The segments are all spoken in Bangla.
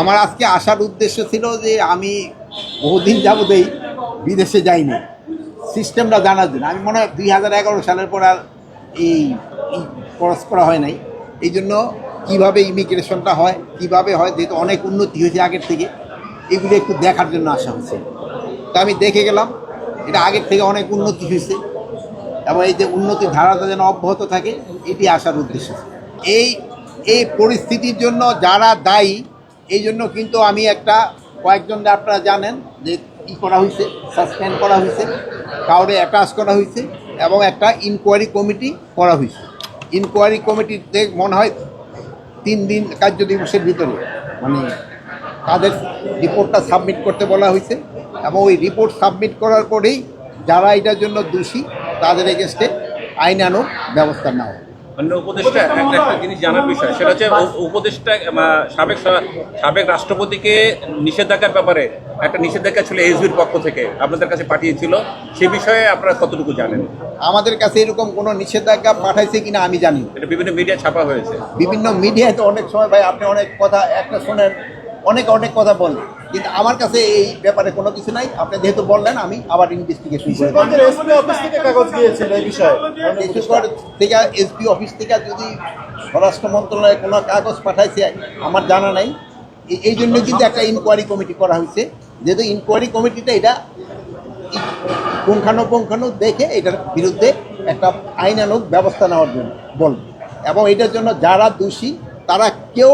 আমার আজকে আসার উদ্দেশ্য ছিল যে আমি বহুদিন যাবতেই বিদেশে যাইনি। সিস্টেমটা জানার জন্য। আমি মনে হয় দুই হাজার এগারো সালের পর আর এই ক্রস করা হয় নাই। এই জন্য কীভাবে ইমিগ্রেশনটা হয়, কীভাবে হয়, যেহেতু অনেক উন্নতি হয়েছে আগের থেকে, এগুলো একটু দেখার জন্য আসা হচ্ছে তো আমি দেখে গেলাম, এটা আগের থেকে অনেক উন্নতি হয়েছে এবং এই যে উন্নতির ধারাটা যেন অব্যাহত থাকে, এটি আসার উদ্দেশ্য। এই এই পরিস্থিতির জন্য যারা দায়ী এই জন্য কিন্তু আমি একটা কয়েকজন আপনারা জানেন যে ই করা হয়েছে সাসপেন্ড করা হয়েছে, কাউরে অ্যাটাচ করা হয়েছে এবং একটা ইনকোয়ারি কমিটি করা হয়েছে ইনকোয়ারি কমিটিতে মনে হয় তিন দিন কার্য দিবসের ভিতরে মানে তাদের রিপোর্টটা সাবমিট করতে বলা হয়েছে এবং ওই রিপোর্ট সাবমিট করার পরেই যারা এটার জন্য দোষী, তাদের এগেনস্টে আইনানুগ ব্যবস্থা নেওয়া। অন্য উপদেষ্টা একটা একটা জিনিস জানার বিষয় সেটা হচ্ছে উপ- উপদেষ্টা সাবেক সাবেক রাষ্ট্রপতিকে নিষেধাজ্ঞার ব্যাপারে একটা নিষেধাজ্ঞা ছিল এসবির পক্ষ থেকে আপনাদের কাছে পাঠিয়েছিল সে বিষয়ে আপনারা কতটুকু জানেন? আমাদের কাছে এরকম কোনো নিষেধাজ্ঞা পাঠাইছে কিনা আমি জানি এটা বিভিন্ন মিডিয়া ছাপা হয়েছে। বিভিন্ন মিডিয়ায় তো অনেক সময় ভাই আপনি অনেক কথা একটা শোনেন অনেক অনেক কথা বলেন কিন্তু আমার কাছে এই ব্যাপারে কোনো কিছু নাই। আপনি যেহেতু বললেন আমি আবার ইনভেস্টিগেশন থেকে এসপি অফিস থেকে যদি স্বরাষ্ট্র মন্ত্রণালয়ে কোনো কাগজ পাঠাইছে আমার জানা নাই। এই- জন্য কিন্তু একটা ইনকোয়ারি কমিটি করা হয়েছে। যেহেতু ইনকোয়ারি কমিটিটা এটা পুঙ্খানুপুঙ্খানু দেখে এটার বিরুদ্ধে একটা আইনানুগ ব্যবস্থা নেওয়ার জন্য বলবে। এবং এটার জন্য যারা দোষী তারা কেউ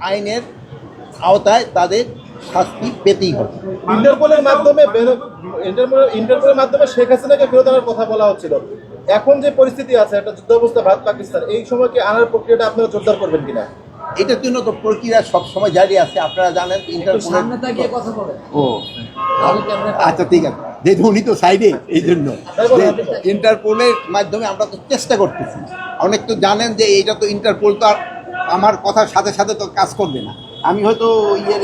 আইনের আওতায় তাদের শাস্তি পেতেই হবে। ইন্টারপোলের মাধ্যমে ইন্টারপোলের মাধ্যমে শেখ হাসিনাকে ফেরত আনার কথা বলা হচ্ছিল। এখন যে পরিস্থিতি আছে একটা যুদ্ধ অবস্থা ভারত পাকিস্তান এই সময় কি আনার প্রক্রিয়াটা আপনারা জোরদার করবেন কিনা? এটার জন্য তো প্রক্রিয়া? সবসময় জারি আছে আপনারা জানেন ইন্টারপোলের সামনে তাকিয়ে কথা বলে ও। আচ্ছা ঠিক আছে। যেহেতু উনি তো সাইডে এই জন্য। ইন্টারপোলের মাধ্যমে আমরা তো চেষ্টা করতেছি। অনেক তো জানেন যে এইটা তো ইন্টারপোল তো আর আমার কথার সাথে সাথে তো কাজ করবে না। আমি হয়তো ইয়ে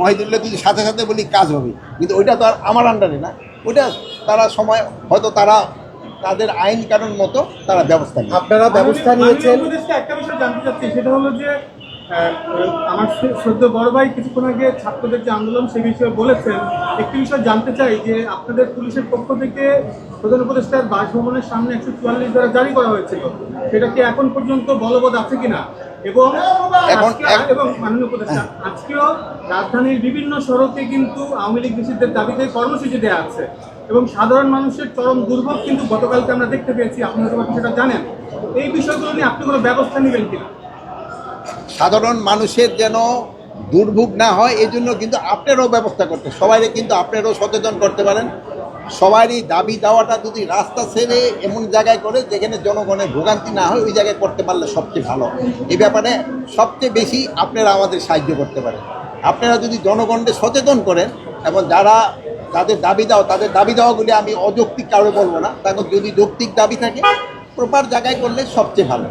মহিদুল্লাহ যদি সাথে সাথে বলি কাজ হবে। কিন্তু ওইটা তো আর আমার আন্ডারে না। ওইটা তারা সময় হয়তো তারা তাদের আইন কানুন মতো তারা ব্যবস্থা নেবে আপনারা ব্যবস্থা নিয়েছেন। একটা বিষয় জানতে চাচ্ছি সেটা হলো যে আমার সদ্য বড় ভাই কিছুক্ষণ আগে ছাত্রদের যে আন্দোলন সে বিষয়ে বলেছেন। একটি বিষয় জানতে চাই যে আপনাদের পুলিশের পক্ষ থেকে প্রধান উপদেষ্টার বাসভবনের সামনে একশো চুয়াল্লিশ ধারা জারি করা হয়েছিল। সেটা কি এখন পর্যন্ত বলবৎ আছে কিনা? এবং এখন- এবং মাননীয় উপদেষ্টা আজকেও রাজধানীর বিভিন্ন সড়কে কিন্তু আওয়ামী লীগ নিষিদ্ধের দাবিতে কর্মসূচি দেওয়া আছে। এবং সাধারণ মানুষের চরম দুর্ভোগ কিন্তু গতকালকে আমরা দেখতে পেয়েছি আপনারা সবাই সেটা জানেন। এই বিষয়গুলো নিয়ে আপনি কোনো ব্যবস্থা নেবেন কিনা? সাধারণ মানুষের যেন দুর্ভোগ না হয় এই জন্য কিন্তু আপনারও ব্যবস্থা করতে সবাইকে কিন্তু আপনারও সচেতন করতে পারেন। সবারই দাবি দাওয়াটা যদি রাস্তা ছেড়ে এমন জায়গায় করে যেখানে জনগণের ভোগান্তি না হয়, ওই জায়গায় করতে পারলে সবচেয়ে ভালো। এই ব্যাপারে সবচেয়ে বেশি আপনারা আমাদের সাহায্য করতে পারেন। আপনারা যদি জনগণকে সচেতন করেন এবং যারা তাদের দাবি দাও, তাদের দাবি দেওয়াগুলি আমি অযৌক্তিক কারও বলব না তখন যদি যৌক্তিক দাবি থাকে, প্রপার জায়গায় করলে সবচেয়ে ভালো।